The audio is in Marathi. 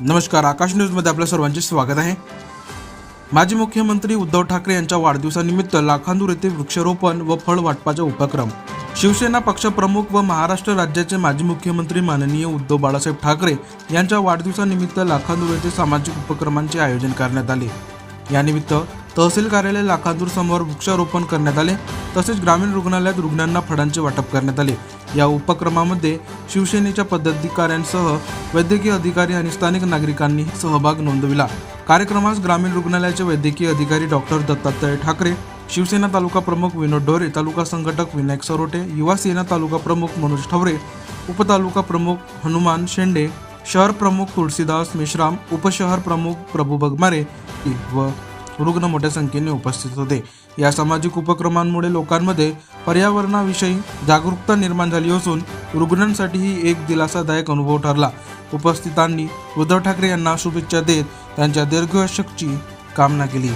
नमस्कार आकाश न्यूजमध्ये आपल्या सर्वांचे स्वागत आहे. माजी मुख्यमंत्री उद्धव ठाकरे यांच्या वाढदिवसानिमित्त लाखांदूर येथे वृक्षारोपण व फळ वाटपाचा उपक्रम. शिवसेना पक्षप्रमुख व महाराष्ट्र राज्याचे माजी मुख्यमंत्री माननीय उद्धव बाळासाहेब ठाकरे यांच्या वाढदिवसानिमित्त लाखांदूर येथे सामाजिक उपक्रमांचे आयोजन करण्यात आले. यानिमित्त तहसील कार्यालय लाखांदूर समोर वृक्षारोपण करण्यात आले तसेच ग्रामीण रुग्णालयात रुग्णांना फळांचे वाटप करण्यात आले. या उपक्रमामध्ये शिवसेनेच्या पदाधिकाऱ्यांसह वैद्यकीय अधिकारी आणि स्थानिक नागरिकांनी सहभाग नोंदविला. कार्यक्रमास ग्रामीण रुग्णालयाचे वैद्यकीय अधिकारी डॉक्टर दत्तात्रय ठाकरे शिवसेना तालुका प्रमुख विनोद ढोरे तालुका संघटक विनायक सरोटे युवा सेना तालुका प्रमुख मनोज ठवरे उपतालुका प्रमुख हनुमान शेंडे शहर प्रमुख तुळशीदास मेश्राम उपशहर प्रमुख प्रभू बगमारे व रुग्ण मोठ्या संख्येने उपस्थित होते. या सामाजिक उपक्रमांमुळे लोकांमध्ये पर्यावरणाविषयी जागरूकता निर्माण झाली असून रुग्णांसाठीही एक दिलासादायक अनुभव ठरला. उपस्थितांनी उद्धव ठाकरे यांना शुभेच्छा देत त्यांच्या दीर्घशकची कामना केली.